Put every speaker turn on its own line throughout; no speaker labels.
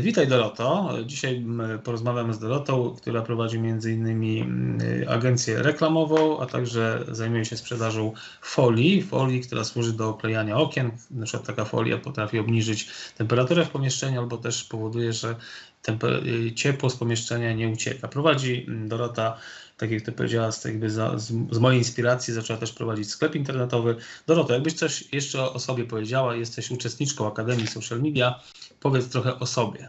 Witaj Doroto. Dzisiaj porozmawiamy z Dorotą, która prowadzi m.in. agencję reklamową, a także zajmuje się sprzedażą folii, folii, która służy do oklejania okien. Na przykład taka folia potrafi obniżyć temperaturę w pomieszczeniu albo też powoduje, że ciepło z pomieszczenia nie ucieka. Prowadzi Dorota tak jak ty powiedziałaś, jakby za, z, z, mojej inspiracji zaczęła też prowadzić sklep internetowy. Dorota, jakbyś coś jeszcze o sobie powiedziała, jesteś uczestniczką Akademii Social Media, powiedz trochę o sobie.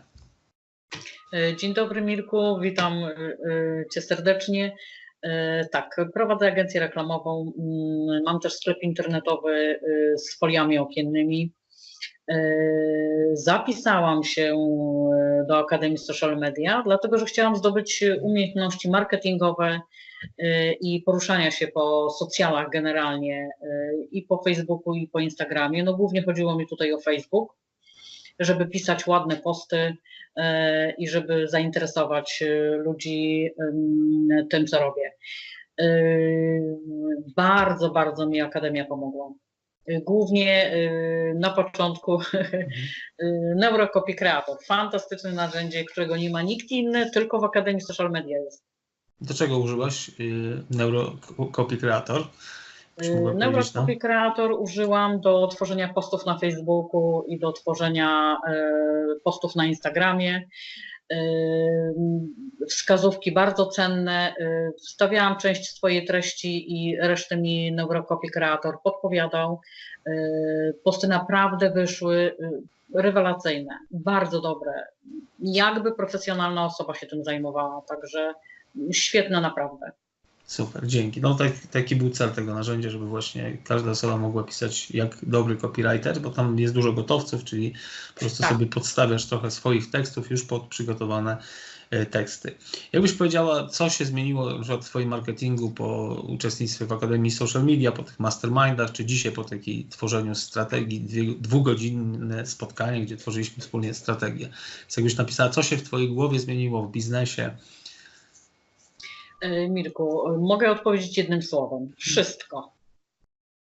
E, dzień dobry Mirku, witam e, e, Cię serdecznie. Tak, prowadzę agencję reklamową, mm, mam też sklep internetowy z foliami okiennymi. Zapisałam się do Akademii Social Media, dlatego że chciałam zdobyć umiejętności marketingowe i poruszania się po socjalach generalnie i po Facebooku i po Instagramie. No głównie chodziło mi tutaj o Facebook żeby pisać ładne posty e, i żeby zainteresować e, ludzi tym, co robię. E, bardzo, bardzo mi Akademia pomogła. Głównie na początku Neurocopy Creator. Fantastyczne narzędzie, którego nie ma nikt inny, tylko w Akademii Social Media jest.
Do czego użyłaś Neurocopy Creator?
Neuroscopy Creator użyłam do tworzenia postów na Facebooku i do tworzenia postów na Instagramie. E, wskazówki bardzo cenne. E, wstawiałam część swojej treści i resztę mi Neurocopy Creator podpowiadał. Posty naprawdę wyszły rewelacyjne, bardzo dobre. Jakby profesjonalna osoba się tym zajmowała, także świetne naprawdę.
Super, dzięki. No tak, taki był cel tego narzędzia, żeby właśnie każda osoba mogła pisać jak dobry copywriter, bo tam jest dużo gotowców, czyli po prostu tak. sobie podstawiasz trochę swoich tekstów już pod przygotowane e, teksty. Jakbyś powiedziała, co się zmieniło w Twoim marketingu po uczestnictwie w Akademii Social Media, po tych mastermindach, czy dzisiaj po takiej tworzeniu strategii, dwugodzinne spotkanie, gdzie tworzyliśmy wspólnie strategię. Więc jakbyś napisała, co się w Twojej głowie zmieniło w biznesie,
Mirku, mogę odpowiedzieć jednym słowem. Wszystko.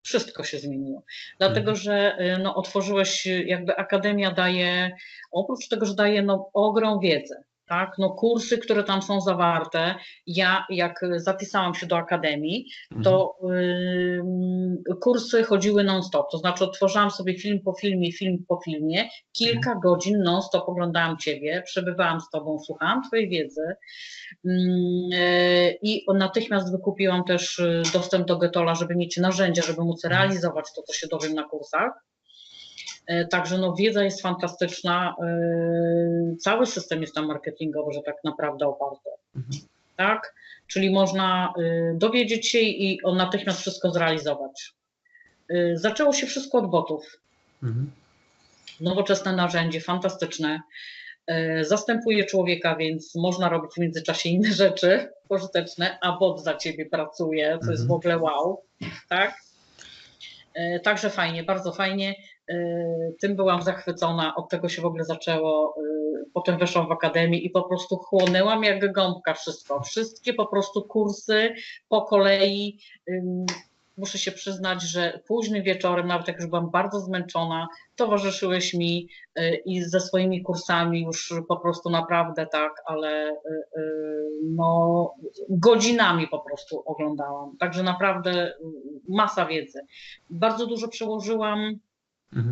Wszystko się zmieniło. Dlatego, mhm. że e, no, otworzyłeś, jakby Akademia daje, oprócz tego, że daje no, ogrom wiedzy, tak? No kursy, które tam są zawarte, ja jak zapisałam się do akademii, to y, kursy chodziły non-stop, to znaczy odtwarzałam sobie film po filmie, film po filmie, kilka mhm. godzin non-stop oglądałam Ciebie, przebywałam z Tobą, słuchałam Twojej wiedzy y, i natychmiast wykupiłam też y, dostęp do Getola, żeby mieć narzędzia, żeby móc mhm. realizować to, co się dowiem na kursach. E, także no, wiedza jest fantastyczna. E, cały system jest tam marketingowy, że tak naprawdę oparty. Mhm. Tak? Czyli można e, dowiedzieć się i on natychmiast wszystko zrealizować. Zaczęło się wszystko od botów. Mhm. Nowoczesne narzędzie, fantastyczne. Zastępuje człowieka, więc można robić w międzyczasie inne rzeczy pożyteczne, a bot za ciebie pracuje, co mhm. jest w ogóle wow. Tak? Także fajnie, bardzo fajnie. Y, tym byłam zachwycona, od tego się w ogóle zaczęło. Y, potem weszłam w akademię i po prostu chłonęłam jak gąbka wszystko. Wszystkie po prostu kursy po kolei. Muszę się przyznać, że późnym wieczorem, nawet jak już byłam bardzo zmęczona, towarzyszyłeś mi y, i ze swoimi kursami już po prostu naprawdę tak, ale no, godzinami po prostu oglądałam. Także naprawdę masa wiedzy. Bardzo dużo przełożyłam Mhm.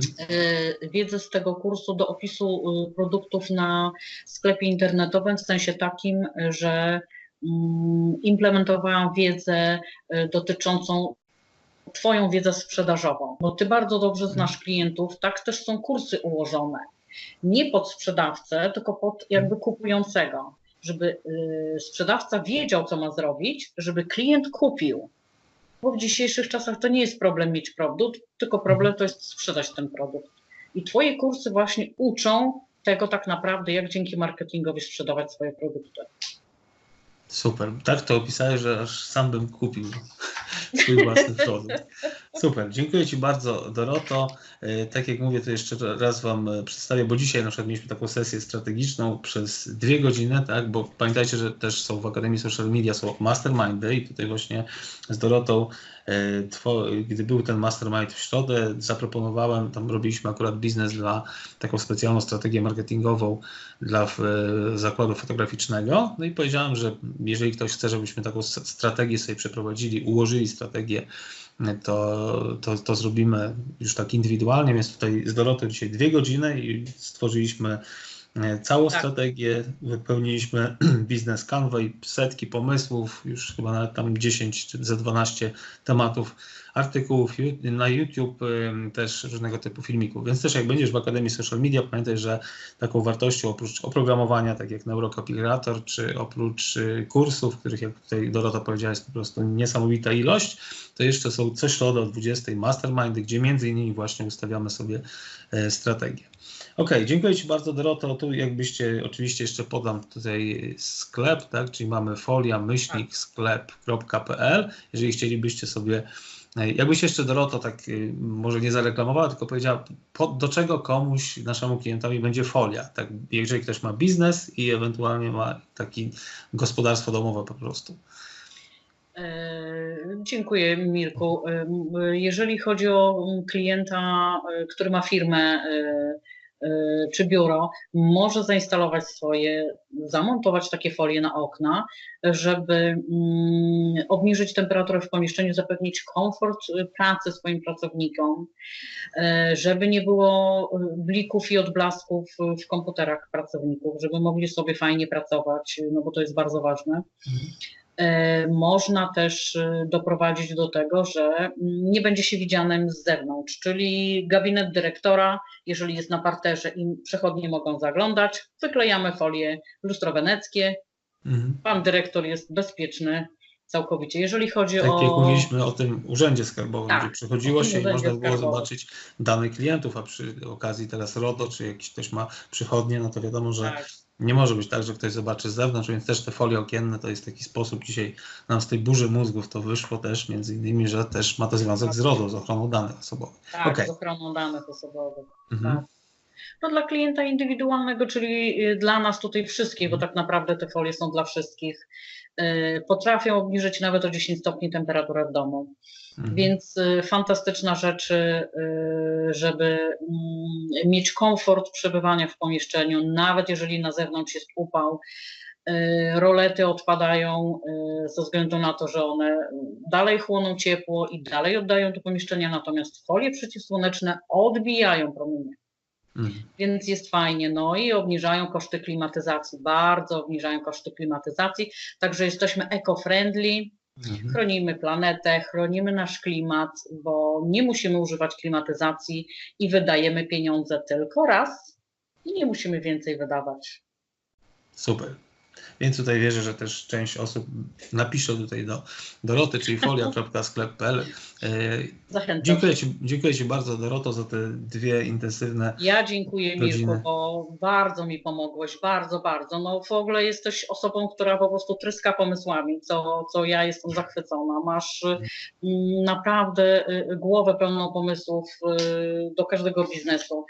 Wiedzę z tego kursu do opisu y, produktów na sklepie internetowym, w sensie takim, że mm, implementowałam wiedzę y, dotyczącą Twoją wiedzę sprzedażową, bo Ty bardzo dobrze mhm. znasz klientów, tak też są kursy ułożone. Nie pod sprzedawcę, tylko pod jakby kupującego, żeby y, sprzedawca wiedział, co ma zrobić, żeby klient kupił. Bo w dzisiejszych czasach to nie jest problem mieć produkt, tylko problem to jest sprzedać ten produkt. I Twoje kursy właśnie uczą tego tak naprawdę, jak dzięki marketingowi sprzedawać swoje produkty.
Super. Tak to opisałeś, że aż sam bym kupił. Swój własny produkt. Super, dziękuję Ci bardzo Doroto. E, tak jak mówię, to jeszcze raz Wam e, przedstawię, bo dzisiaj na przykład mieliśmy taką sesję strategiczną przez dwie godziny, tak, bo pamiętajcie, że też są w Akademii Social Media są mastermindy i tutaj właśnie z Dorotą E, gdy był ten mastermind w środę, zaproponowałem, tam robiliśmy akurat biznes dla taką specjalną strategię marketingową dla zakładu fotograficznego. No i powiedziałem, że jeżeli ktoś chce, żebyśmy taką strategię sobie przeprowadzili, ułożyli strategię, to, to, to zrobimy już tak indywidualnie, więc tutaj z Dorotą dzisiaj dwie godziny i stworzyliśmy całą tak. strategię, wypełniliśmy biznes Canva i setki pomysłów, już chyba nawet tam 10 czy ze 12 tematów, artykułów na YouTube, też różnego typu filmików. Więc też jak będziesz w Akademii Social Media, pamiętaj, że taką wartością oprócz oprogramowania, tak jak Neurocopilrator, czy oprócz y, kursów, których jak tutaj Dorota powiedziała, jest po prostu niesamowita ilość, to jeszcze są co środę o 20 mastermindy, gdzie między innymi właśnie ustawiamy sobie e, strategię. OK, dziękuję Ci bardzo Doroto. Tu jakbyście, oczywiście jeszcze podam tutaj sklep, tak, czyli mamy folia myślnik sklep.pl. Jeżeli chcielibyście sobie, jakbyś jeszcze Doroto tak y, może nie zareklamowała, tylko powiedziała, po, do czego komuś, naszemu klientowi będzie folia. Tak, jeżeli ktoś ma biznes i ewentualnie ma taki gospodarstwo domowe po prostu.
E, dziękuję Mirku. E, jeżeli chodzi o klienta, e, który ma firmę czy biuro może zainstalować swoje, zamontować takie folie na okna, żeby mm, obniżyć temperaturę w pomieszczeniu, zapewnić komfort y, pracy swoim pracownikom, y, żeby nie było blików i odblasków w komputerach pracowników, żeby mogli sobie fajnie pracować, no bo to jest bardzo ważne. E, można też e, doprowadzić do tego, że nie będzie się widzianym z zewnątrz, czyli gabinet dyrektora, jeżeli jest na parterze i przechodnie mogą zaglądać, wyklejamy folię lustro weneckie, mhm. pan dyrektor jest bezpieczny całkowicie. Jeżeli chodzi
tak
o...
jak mówiliśmy o tym urzędzie skarbowym, tak, gdzie przechodziło się i można było skarbowym. zobaczyć dane klientów, a przy okazji teraz RODO, czy jakiś ktoś ma przychodnie, no to wiadomo, że tak nie może być tak, że ktoś zobaczy z zewnątrz, więc też te folie okienne to jest taki sposób. Dzisiaj nam z tej burzy mózgów to wyszło też, między innymi, że też ma to związek z RODO, z ochroną danych osobowych.
Tak, okay. z ochroną danych osobowych. Mhm. Tak. No dla klienta indywidualnego, czyli y, dla nas tutaj wszystkich, bo tak naprawdę te folie są dla wszystkich, y, potrafią obniżyć nawet o 10 stopni temperaturę w domu. Mhm. Więc y, fantastyczna rzecz, żeby mm, mieć komfort przebywania w pomieszczeniu, nawet jeżeli na zewnątrz jest upał. Rolety odpadają ze względu na to, że one dalej chłoną ciepło i dalej oddają do pomieszczenia, natomiast folie przeciwsłoneczne odbijają promienie. Mhm. Więc jest fajnie, no i obniżają koszty klimatyzacji, bardzo obniżają koszty klimatyzacji, także jesteśmy eco-friendly, Mhm. Chronimy planetę, chronimy nasz klimat, bo nie musimy używać klimatyzacji i wydajemy pieniądze tylko raz i nie musimy więcej wydawać.
Super. Więc tutaj wierzę, że też część osób napisze tutaj do Doroty, czyli folia.sklep.pl. E, Zachęcam. Dziękuję Ci, dziękuję Ci bardzo, Doroto, za te dwie intensywne.
Ja dziękuję, godziny. Mirku, bo bardzo mi pomogłeś, bardzo, bardzo. No w ogóle jesteś osobą, która po prostu tryska pomysłami, co, co ja jestem zachwycona. Masz mm, naprawdę y, głowę pełną pomysłów y, do każdego biznesu.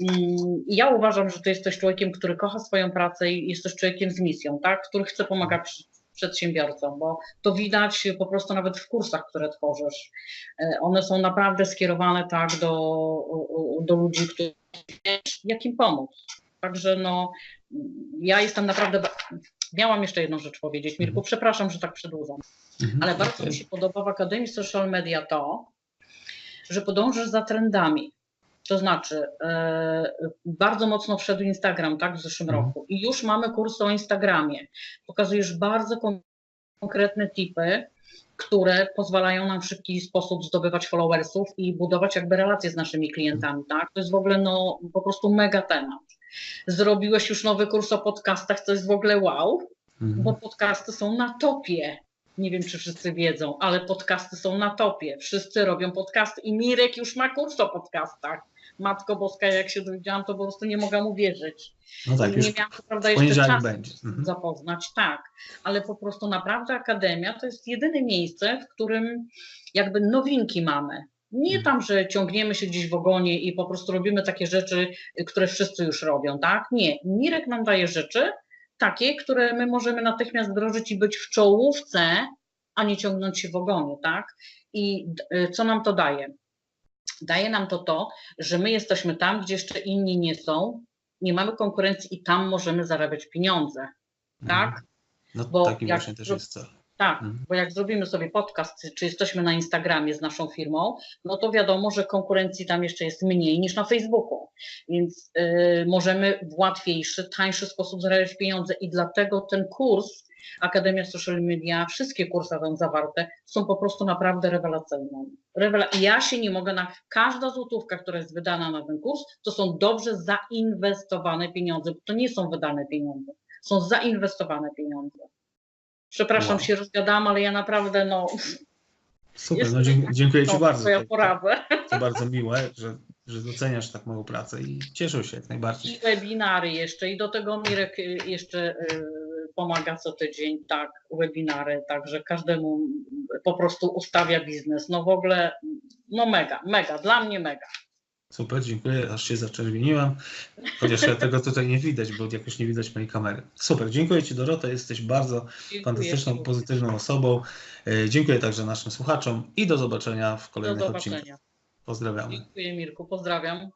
Mm, ja uważam, że ty jesteś człowiekiem, który kocha swoją pracę i jesteś człowiekiem z misją tak, który chce pomagać przedsiębiorcom, bo to widać po prostu nawet w kursach, które tworzysz. E, one są naprawdę skierowane tak do, do ludzi, którzy jak im pomóc. Także no, ja jestem naprawdę. Miałam jeszcze jedną rzecz powiedzieć, Mirku, mhm. przepraszam, że tak przedłużam, mhm. ale bardzo mi się podoba w Akademii Social Media to, że podążysz za trendami. To znaczy, e, bardzo mocno wszedł Instagram tak, w zeszłym mhm. roku i już mamy kurs o Instagramie. Pokazujesz bardzo konkretne tipy, które pozwalają nam w szybki sposób zdobywać followersów i budować jakby relacje z naszymi klientami. Tak? To jest w ogóle no, po prostu mega temat. Zrobiłeś już nowy kurs o podcastach, co jest w ogóle wow, mhm. bo podcasty są na topie. Nie wiem, czy wszyscy wiedzą, ale podcasty są na topie. Wszyscy robią podcasty i Mirek już ma kurs o podcastach Matko Boska, jak się dowiedziałam, to po prostu nie mogłam uwierzyć.
No tak,
nie miałam prawda jeszcze czasu
będzie. Mhm.
zapoznać, tak, ale po prostu naprawdę Akademia to jest jedyne miejsce, w którym jakby nowinki mamy. Nie tam, że ciągniemy się gdzieś w ogonie i po prostu robimy takie rzeczy, które wszyscy już robią, tak? Nie. Mirek nam daje rzeczy takie, które my możemy natychmiast wdrożyć i być w czołówce, a nie ciągnąć się w ogonie, tak? I y, co nam to daje? Daje nam to to, że my jesteśmy tam, gdzie jeszcze inni nie są, nie mamy konkurencji i tam możemy zarabiać pieniądze, tak?
Mhm. No
Bo
taki
jak
właśnie też jest cel.
Tak,
Mhm.
bo jak zrobimy sobie podcast, czy jesteśmy na Instagramie z naszą firmą, no to wiadomo, że konkurencji tam jeszcze jest mniej niż na Facebooku. Więc y, możemy w łatwiejszy, tańszy sposób zarabiać pieniądze i dlatego ten kurs Akademia Social Media, wszystkie kursy tam zawarte są po prostu naprawdę rewelacyjne. Rewela ja się nie mogę na każda złotówka, która jest wydana na ten kurs, to są dobrze zainwestowane pieniądze, bo to nie są wydane pieniądze, są zainwestowane pieniądze. Przepraszam,
Wow.
się rozgadałam, ale ja naprawdę no,
Super, no dziękuję Ci bardzo. To-
poradzę.
To bardzo miłe, że, że doceniasz tak moją pracę i cieszę się jak najbardziej.
I webinary jeszcze i do tego Mirek y, jeszcze y, pomaga co tydzień, tak, webinary, także każdemu po prostu ustawia biznes. No w ogóle, no mega, mega, dla mnie mega.
Super, dziękuję, aż się zaczerwieniłem. Chociaż ja tego tutaj nie widać, bo jakoś nie widać mojej kamery. Super, dziękuję Ci Dorota, jesteś bardzo
Dziękuję
fantastyczną,
Ci.
pozytywną osobą. E, Dziękuję także naszym słuchaczom i do zobaczenia w
Do
kolejnych odcinkach.
zobaczenia.
Pozdrawiamy.
Dziękuję Mirku, pozdrawiam.